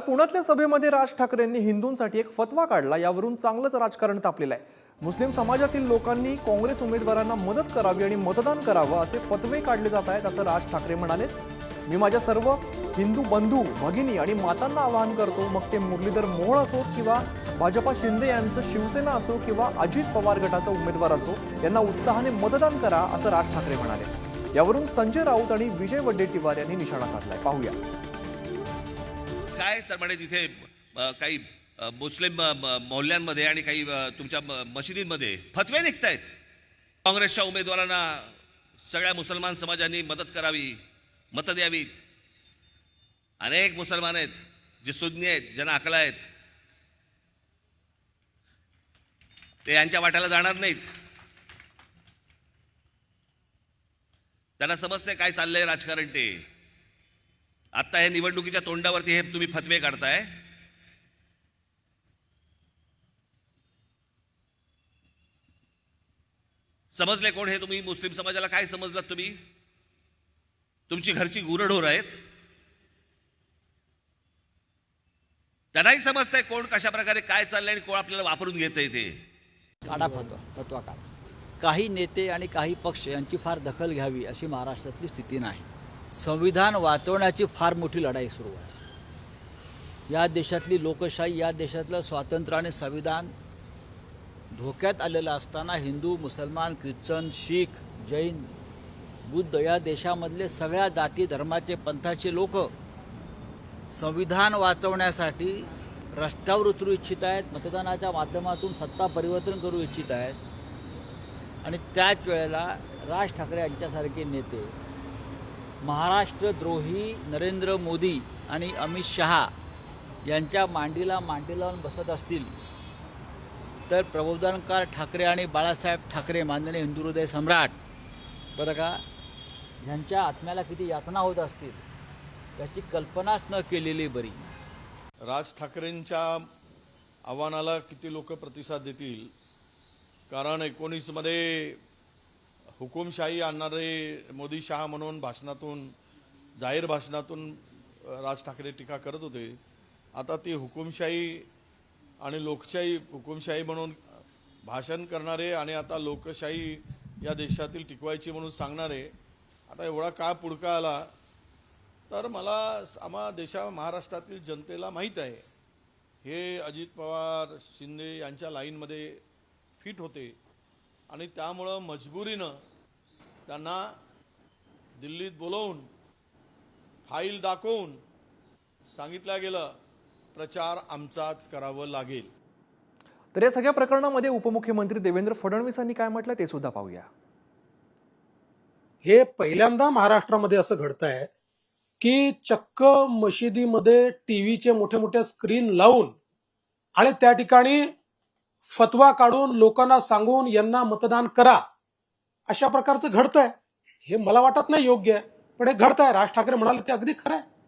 पुण्यातल्या सभेमध्ये राज ठाकरेंनी हिंदूंसाठी एक फतवा काढला यावरून चांगलंच राजकारण तापलेलं आहे. मुस्लिम समाजातील लोकांनी काँग्रेस उमेदवारांना मदत करावी आणि मतदान करावं असे फतवे काढले जात आहेत असं राज ठाकरे म्हणाले. मी माझ्या सर्व हिंदू बंधू भगिनी आणि मातांना आवाहन करतो मग ते मुरलीधर मोहोळ असो किंवा भाजपा शिंदे यांचं शिवसेना असो किंवा अजित पवार गटाचा उमेदवार असो यांना उत्साहाने मतदान करा असं राज ठाकरे म्हणाले. यावरून संजय राऊत आणि विजय वडेट्टीवार यांनी निशाणा साधलाय. पाहूया. काय तर म्हणे तिथे काही मुस्लिम मोहल्ल्यांमध्ये आणि काही तुमच्या मशिदींमध्ये फतवे निघतायत. काँग्रेसच्या उमेदवारांना सगळ्या मुसलमान समाजांनी मदत करावी मतं द्यावीत. अनेक मुसलमान आहेत जे सुज्ञ आहेत ज्यांना अकला आहेत. ते यांच्या वाट्याला जाणार नाहीत. त्यांना समजते काय चाललंय राजकारण ते. आत्ता हे निवडणुकीच्या तोंडावरती हे तुम्ही फतवे काढताय. समजले कोण हे तुम्ही? मुस्लिम समाजाला काय समजलात तुम्ही? तुमची घरची गुरढोर आहेत. त्यांनाही समजतंय कोण कशा प्रकारे काय चाललंय आणि कोण आपल्याला वापरून घेतंय ते. काढा फतवा फतवा काढा. काही नेते आणि काही पक्ष यांची फार दखल घ्यावी अशी महाराष्ट्रातली स्थिती नाही. संविधान वाचवण्याची फार मोठी लढाई सुरू आहे. या देशातली लोकशाही या देशातलं स्वातंत्र्य आणि संविधान धोक्यात आलेलं असताना हिंदू मुसलमान ख्रिश्चन शीख जैन बुद्ध या देशामधले सगळ्या जाती धर्माचे पंथाचे लोक संविधान वाचवण्यासाठी रस्त्यावर उतरू इच्छित आहेत मतदानाच्या माध्यमातून सत्ता परिवर्तन करू इच्छित आहेत. आणि त्याच वेळेला राज ठाकरे यांच्यासारखे नेते महाराष्ट्रद्रोही नरेंद्र मोदी आणि अमित शहा यांच्या मांडीला मांडी लावून बसत असतील तर प्रबोधनकार ठाकरे आणि बाळासाहेब ठाकरे माननीय हिंदू हृदय सम्राट बरं का ह्यांच्या आत्म्याला किती यातना होत असतील याची कल्पनाच न केलेली बरी. राज ठाकरेंच्या आव्हानाला किती लोक प्रतिसाद देतील? कारण एकोणीसमध्ये हुकुमशाही आणणारे मोदी शहा म्हणून भाषणातून जाहीर भाषणातून राज ठाकरे टीका करत होते. आता ती हुकुमशाही आणि लोकशाही हुकुमशाही म्हणून भाषण करणारे आणि आता लोकशाही या देशातील टिकवायची म्हणून सांगणारे आता एवढा काळ पुडका आला तर मला आम्हा देशा महाराष्ट्रातील जनतेला माहीत आहे. हे अजित पवार शिंदे यांच्या लाईनमध्ये फिट होते आणि त्यामुळं मजबुरीनं त्यांना दिल्लीत बोलवून फाईल दाखवून सांगितलं गेलं प्रचार आमचाच करावं लागेल. तर या सगळ्या प्रकरणामध्ये उपमुख्यमंत्री देवेंद्र फडणवीसांनी काय म्हटलं ते सुद्धा पाहूया. हे पहिल्यांदा महाराष्ट्रामध्ये असं घडत आहे की चक्क मशिदीमध्ये टीव्हीचे मोठे मोठे स्क्रीन लावून आणि त्या ठिकाणी फतवा काढून लोकांना सांगून यांना मतदान करा. अशा प्रकारचं घडतंय. हे मला वाटत नाही योग्य आहे. पण हे घडतंय. राज ठाकरे म्हणाले ते अगदी खरं आहे.